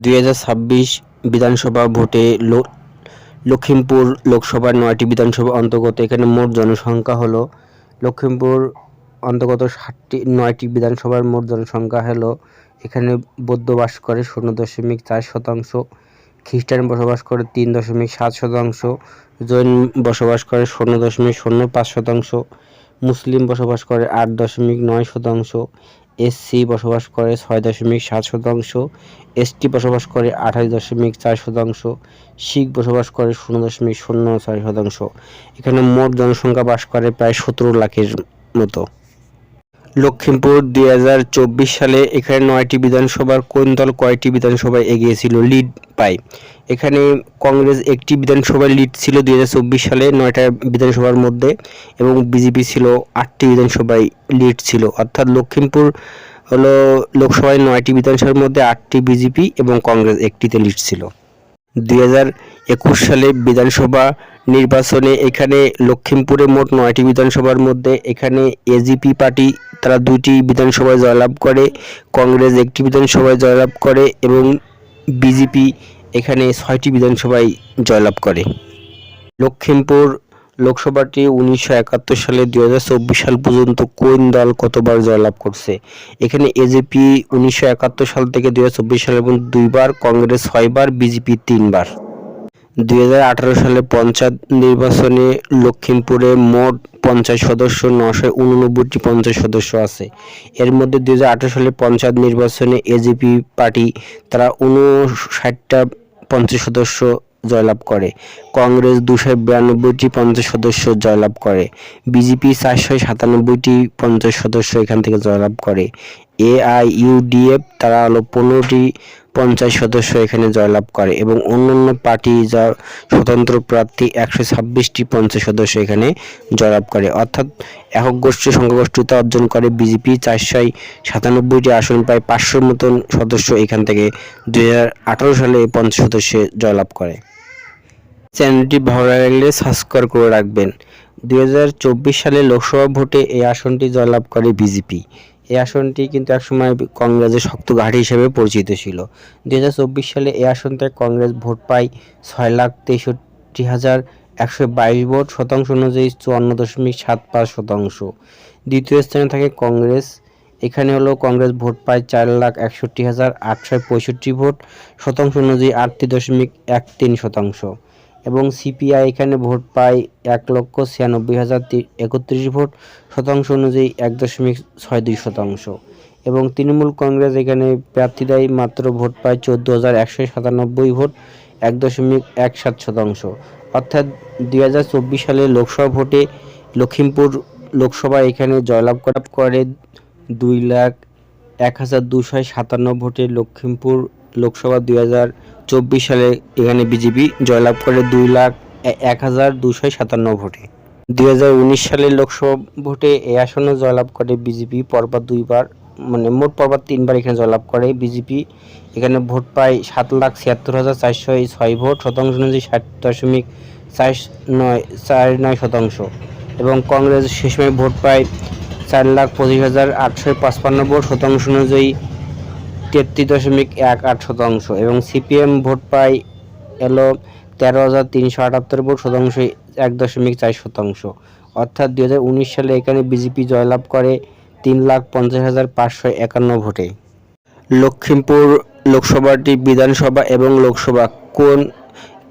দুই হাজার ছাব্বিশ বিধানসভা ভোটে লো- লখিমপুর লোকসভার নয়টি বিধানসভা অন্তর্গত। এখানে মোট জনসংখ্যা হলো লখিমপুর অন্তর্গত ষাটটি নয়টি বিধানসভার মোট জনসংখ্যা হলো এখানে বৌদ্ধ বাস করে শূন্য দশমিক চার শতাংশ, খ্রিস্টান বসবাস করে তিন দশমিক সাত শতাংশ, জৈন বসবাস করে শূন্য দশমিক শূন্য পাঁচ শতাংশ, মুসলিম বসবাস করে আট দশমিক নয় শতাংশ এসসি বসবাস করে ছয় দশমিক সাত শতাংশ এসটি বসবাস করে আঠাশ দশমিক চার শতাংশ শিখ বসবাস করে শূন্য দশমিক শূন্য ছয় শতাংশ। এখানে মোট জনসংখ্যা বাস করে প্রায় সতেরো লাখের মতো। লখিমপুর দুই সালে এখানে নয়টি বিধানসভার কোন দল কয়টি বিধানসভায় এগিয়েছিল? লিড পায় এখানে কংগ্রেস একটি বিধানসভায় লিড ছিল দুই হাজার চব্বিশ সালে নয়টা বিধানসভার মধ্যে এবং বিজেপি ছিল আটটি বিধানসভায় লিড ছিল। অর্থাৎ লখিমপুর হলো লোকসভায় নয়টি বিধানসভার মধ্যে আটটি বিজেপি এবং কংগ্রেস একটিতে লিড ছিল। দুই হাজার একুশ সালে বিধানসভা নির্বাচনে এখানে লখিমপুরে মোট নয়টি বিধানসভার মধ্যে এখানে এজিপি পার্টি তারা দুইটি বিধানসভায় জয়লাভ করে, কংগ্রেস একটি বিধানসভায় জয়লাভ করে এবং বিজেপি এখানে ছয়টি বিধানসভায় জয়লাভ করে। লক্ষিমপুর লোকসভাটি উনিশশো একাত্তর সালে দুই হাজার চব্বিশ সাল পর্যন্ত কোন দল কতবার জয়লাভ করছে? এখানে এজেপি উনিশশো একাত্তর সাল থেকে চব্বিশ সালের পর্যন্ত দুইবার, কংগ্রেস ছয়বার, বিজেপি তিনবার। দুই হাজার আঠারো সালে পঞ্চায়েত নির্বাচনে লখিমপুরে মোট পঞ্চাশ সদস্য নশো উননব্বইটি পঞ্চায়েত সদস্য আছে। এর মধ্যে দুই হাজার আঠারো সালে পঞ্চায়েত নির্বাচনে এজিপি পার্টি, তারা উনষাটটা পঞ্চায়েত সদস্য জয়লাভ করে। কংগ্রেস দুশো বিরানব্বইটি পঞ্চায়েত সদস্য জয়লাভ করে। বিজেপি চারশো সাতানব্বইটি পঞ্চায়েত সদস্য এখান থেকে জয়লাভ করে। এআইইউডিএফ তারা হলো পনেরোটি পঞ্চায়েত সদস্য এখানে জয়লাভ করে এবং অন্যান্য পার্টি যা স্বতন্ত্র প্রার্থী একশো ছাব্বিশটি পঞ্চায়েত সদস্য এখানে জয়লাভ করে। অর্থাৎ একক গোষ্ঠী সংখ্যাগরিষ্ঠতা অর্জন করে বিজেপি চারশো সাতানব্বইটি আসন প্রায় পাঁচশোর মতন সদস্য এখান থেকে দুই হাজার আঠারো সালে পঞ্চায়েত সদস্যে জয়লাভ করে। চ্যানেলটি ভালো লাগলে সাবস্ক্রাইব করে রাখবেন। দুই হাজার চব্বিশ সালে লোকসভা ভোটে এই আসনটি জয়লাভ করে বিজেপি। এই আসনটি কিন্তু একসময় কংগ্রেসের শক্ত ঘাঁটি হিসেবে পরিচিত ছিল। দু হাজার চব্বিশ সালে এই আসন থেকে কংগ্রেস ভোট পায় ছয় লাখ তেষট্টি হাজার একশো বাইশ ভোট শতাংশ অনুযায়ী চুয়ান্ন দশমিক সাত পাঁচ শতাংশ। দ্বিতীয় স্থানে থাকে কংগ্রেস। এখানে হলো কংগ্রেস ভোট পায় চার লাখ একষট্টি হাজার আটশো পঁয়ষট্টি ভোট শতাংশ অনুযায়ী আটটি দশমিক এক তিন শতাংশ। এবং সিপিআই এখানে ভোট পায় এক লক্ষ ছিয়ানব্বই হাজার একত্রিশ ভোট শতাংশ অনুযায়ী এক দশমিক ছয় দুই শতাংশ। এবং তৃণমূল কংগ্রেস এখানে প্রার্থী দেয় মাত্র ভোট পায় চোদ্দ হাজার একশো সাতানব্বই ভোট, এক দশমিক এক সাত শতাংশ। অর্থাৎ দুই হাজার চব্বিশ সালে লোকসভা ভোটে লখিমপুর লোকসভা এখানে জয়লাভ করা করে দুই লাখ এক হাজার দুশো সাতান্ন ভোটে লখিমপুর লোকসভা দুই হাজার চব্বিশ সালে এখানে বিজেপি জয়লাভ করে দুই লাখ এক হাজার দুশো সাতান্ন ভোটে। দুই হাজার উনিশ লোকসভা ভোটে এই আসনে জয়লাভ করে বিজেপি, পরপর দুইবার মানে মোট পরপর তিনবার এখানে জয়লাভ করে বিজেপি। এখানে ভোট পায় সাত লাখ ছিয়াত্তর হাজার চারশো ছয় ভোট, শতাংশ অনুযায়ী ষাট দশমিক চার নয় চার নয় শতাংশ। এবং কংগ্রেস সে সময় ভোট পায় চার লাখ পঁচিশ হাজার আটশো পাঁচপান্ন ভোট, শতাংশ অনুযায়ী তেত্রিশ দশমিক এক আট শতাংশ এবং সিপিএম ভোট পায় এলো তেরো হাজার তিনশো আটাত্তর ভোট শতাংশ এক দশমিক চার শতাংশ। অর্থাৎ দু হাজার উনিশ সালে এখানে বিজেপি জয়লাভ করে তিন লাখ পঞ্চাশ হাজার পাঁচশো একান্ন ভোটে। লক্ষিমপুর লোকসভাটি বিধানসভা এবং লোকসভা কোন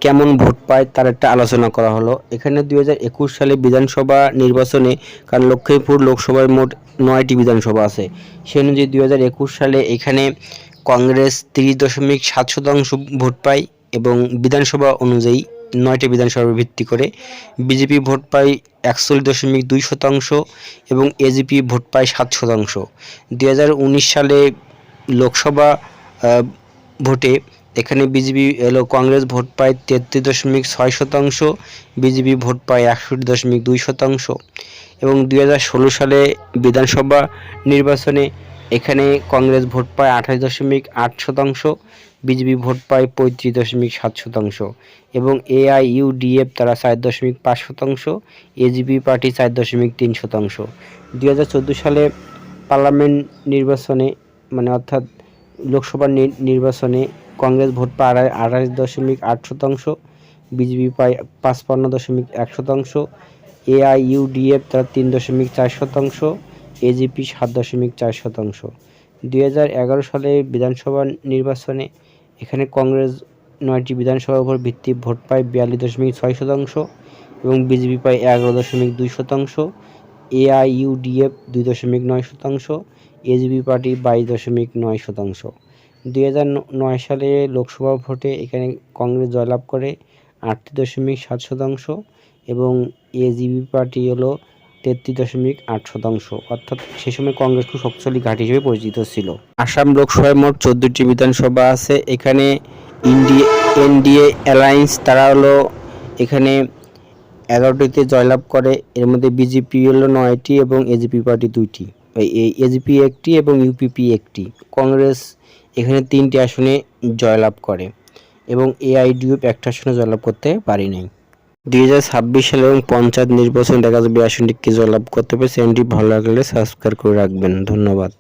কেমন ভোট পায় তার একটা আলোচনা করা হলো। এখানে দুই হাজার একুশ সালে বিধানসভা নির্বাচনে কারণ লক্ষ্মীপুর লোকসভায় মোট নয়টি বিধানসভা আছে। সে অনুযায়ী দুই হাজার একুশ সালে এখানে কংগ্রেস তিরিশ দশমিক সাত শতাংশ ভোট পায় এবং বিধানসভা অনুযায়ী নয়টি বিধানসভার ভিত্তি করে। বিজেপি ভোট পায় একচল্লিশ দশমিক দুই শতাংশ এবং এজিপি ভোট পায় সাত শতাংশ। দুই হাজার উনিশ সালে লোকসভা ভোটে এখানে বিজেপি এলো, কংগ্রেস ভোট পায় তেত্রিশ দশমিক ছয় শতাংশ, বিজেপি ভোট পায় একষট্টি দশমিক দুই শতাংশ। এবং দুই হাজার ষোলো সালে বিধানসভা নির্বাচনে এখানে কংগ্রেস ভোট পায় আঠাশ দশমিক আট শতাংশ, বিজেপি ভোট পায় পঁয়ত্রিশ দশমিক সাত শতাংশ। এবং এআইইউডিএফ তারা চার দশমিক পাঁচ শতাংশ, এজিপি পার্টি চার দশমিক তিন শতাংশ। দুই হাজার চোদ্দ সালে পার্লামেন্ট নির্বাচনে মানে অর্থাৎ লোকসভা নির্বাচনে কংগ্রেস ভোট পায় আড়াই দশমিক আট শতাংশ, বিজেপি পায় পাঁচপান্ন দশমিক এক শতাংশ এআইইউডিএফ তারা তিন দশমিক চার শতাংশ এজিপি সাত দশমিক চার শতাংশ। দুই হাজার এগারো সালে বিধানসভা নির্বাচনে এখানে কংগ্রেস নয়টি বিধানসভার উপর ভিত্তি ভোট পায় বিয়াল্লিশ দশমিক ছয় শতাংশ এবং বিজেপি পায় এগারো দশমিক দুই শতাংশ এআইইউডিএফ দুই দশমিক নয় শতাংশ এজিপি পার্টি বাইশ দশমিক নয় শতাংশ। দুই নয় সালে লোকসভা ভোটে এখানে কংগ্রেস জয়লাভ করে আটটি দশমিক সাত শতাংশ এবং এজিবি পার্টি হলো তেত্রিশ দশমিক আট শতাংশ। অর্থাৎ সে সময় কংগ্রেস খুব শক্তিশালী ঘাঁটি হিসেবে পরিচিত ছিল। আসাম লোকসভায় মোট চোদ্দোটি বিধানসভা আছে। এখানে ইন্ডিয়া এনডিএ অ্যালায়েন্স, তারা হলো এখানে এগারোটিতে জয়লাভ করে। এর মধ্যে বিজেপি হলো নয়টি এবং এজিপি পার্টি দুইটি। এই এজিপি একটি এবং ইউপিপি একটি। কংগ্রেস এখানে তিনটি আসনে জয়লাভ করে এবং এআইডিউপ একটা আসনে জয়লাভ করতে পারি নাই। দুই হাজার ছাব্বিশ সালে এবং পঞ্চায়েত নির্বাচন দেখা যাবে আসনটি কি জয়লাভ করতে পারে চ্যানেলটি ভালো লাগলে সাবস্ক্রাইব করে রাখবেন। ধন্যবাদ।